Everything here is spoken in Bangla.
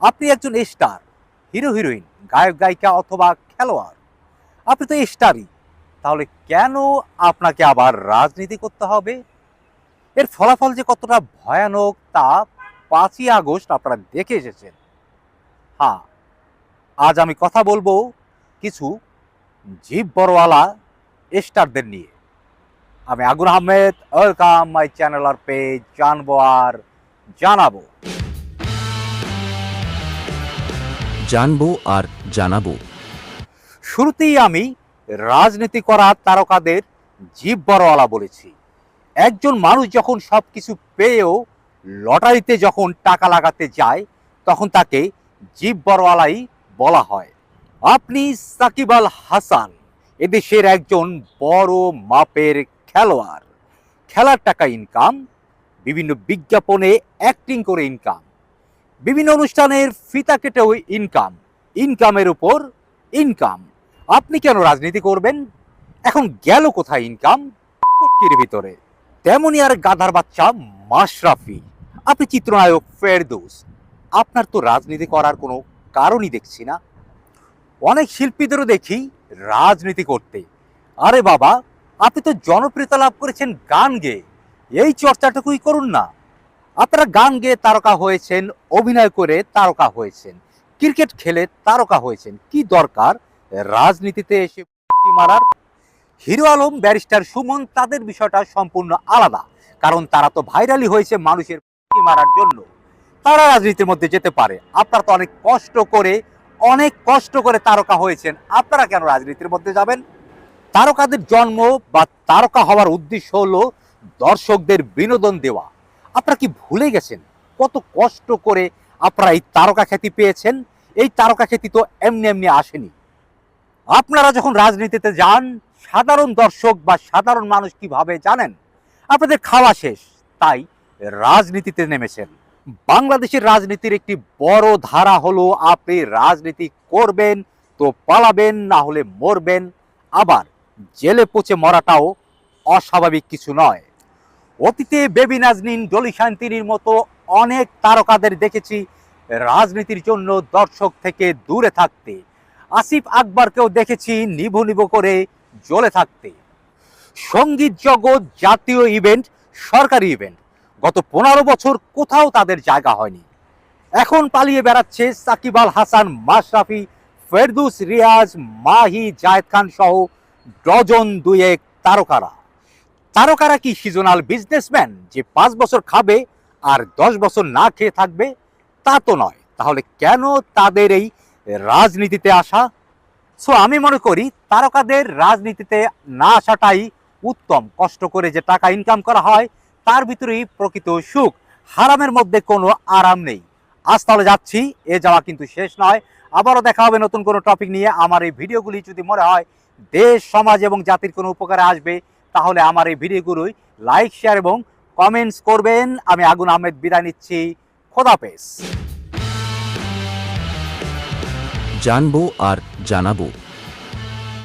আপনি একজন স্টার, হিরো, হিরোইন, গায়ক, গায়িকা অথবা খেলোয়াড়। আপনি তো স্টারই। তাহলে কেন আপনাকে আবার রাজনীতি করতে হবে? এর ফলাফল যে কতটা ভয়ানক তা পাঁচই আগস্ট আপনারা দেখে এসেছেন। হ্যাঁ আজ আমি কথা বলব কিছু জীব বড়ওয়ালা স্টারদের নিয়ে। আমি Agun Ahmed, welcome my channel R page, জানব আর জানাব। জানব আর জানাব। শুরুতেই আমি রাজনীতি করা তারকাদের জীব বড়ওয়ালা বলেছি। একজন মানুষ যখন সব কিছু পেয়েও লটারিতে যখন টাকা লাগাতে যায়, তখন তাকে জীব বড়ওয়ালাই বলা হয়। আপনি সাকিব আল হাসান, এদেশের একজন বড় মাপের খেলোয়াড়। খেলার টাকা ইনকাম বিভিন্ন বিজ্ঞাপনে অ্যাক্টিং করে ইনকাম বিভিন্ন অনুষ্ঠানের ফিতা কেটেও ইনকাম ইনকামের উপর ইনকাম আপনি কেন রাজনীতি করবেন? এখন গেল কোথায় ইনকাম কুটকির ভিতরে। তেমনি আর গাধার বাচ্চা মাশরাফি। আপনি চিত্রনায়ক ফেরদৌস। আপনার তো রাজনীতি করার কোনো কারণই দেখছি না। অনেক শিল্পীদেরও দেখি রাজনীতি করতে। আরে বাবা, আপনি তো জনপ্রিয়তা লাভ করেছেন গান গেয়ে। এই চর্চাটুকুই করুন না। আপনারা গান গেয়ে তারকা হয়েছেন, অভিনয় করে তারকা হয়েছেন, ক্রিকেট খেলে তারকা হয়েছেন, কি দরকার? রাজনীতিতে এসে মারার? হিরো আলম, ব্যারিস্টার সুমন, তাদের বিষয়টা সম্পূর্ণ আলাদা, কারণ তারা তো ভাইরালি হয়েছে মানুষের মারার জন্য। তারা রাজনীতির মধ্যে যেতে পারে। আপনারা তো অনেক কষ্ট করে, অনেক কষ্ট করে তারকা হয়েছেন। আপনারা কেন রাজনীতির মধ্যে যাবেন? তারকাদের জন্ম বা তারকা হওয়ার উদ্দেশ্য হলো দর্শকদের বিনোদন দেওয়া। আপনারা কি ভুলে গেছেন? কত কষ্ট করে আপনারা এই তারকা খ্যাতি পেয়েছেন? এই তারকা খ্যাতি তো এমনি এমনি আসেনি। আপনারা যখন রাজনীতিতে যান, সাধারণ দর্শক বা সাধারণ মানুষ কীভাবে জানেন? আপনাদের খাওয়া শেষ, তাই রাজনীতিতে নেমেছেন। বাংলাদেশের রাজনীতির একটি বড় ধারা হলো, আপনি রাজনীতি করবেন তো পালাবেন, না হলে মরবেন। আবার জেলে পচে মরাটাও অস্বাভাবিক কিছু নয়। অতীতে বেবি নাজনীন ডলি শান্তিনীর মতো অনেক তারকাদের দেখেছি রাজনীতির জন্য দর্শক থেকে দূরে থাকতে। আসিফ আকবরকেও দেখেছি নিভু নিভু করে জ্বলে থাকতে। সংগীত জগৎ জাতীয় ইভেন্ট সরকারি ইভেন্ট গত পনেরো বছর কোথাও তাদের জায়গা হয়নি। এখন পালিয়ে বেড়াচ্ছে সাকিব আল হাসান, মাশরাফি, ফেরদুস রিয়াজ, মাহি, জায়েদ খান সহ ডজন দুয়েক তারকারা। তারকারা কি সিজনাল বিজনেসম্যান? যে পাঁচ বছর খাবে আর দশ বছর না খেয়ে থাকবে, তা তো নয়। তাহলে কেন তাদের এই রাজনীতিতে আসা? সো আমি মনে করি তারকাদের রাজনীতিতে না আসাটাই উত্তম। কষ্ট করে যে টাকা ইনকাম করা হয়, তার ভিতরেই প্রকৃত সুখ। হারামের মধ্যে কোনো আরাম নেই। আজ তাহলে যাচ্ছি, এ যাওয়া কিন্তু শেষ নয়। আবারও দেখা হবে নতুন কোনো টপিক নিয়ে। আমার এই ভিডিওগুলি যদি মনে হয়, দেশ, সমাজ এবং জাতির কোনো উপকারে আসবে তাহলে আমার এই ভিডিওগুলোই লাইক শেয়ার এবং কমেন্টস করবেন। আমি আগুন আহমেদ বিদায় নিচ্ছি। খোদাপেস জানব আর জানাব।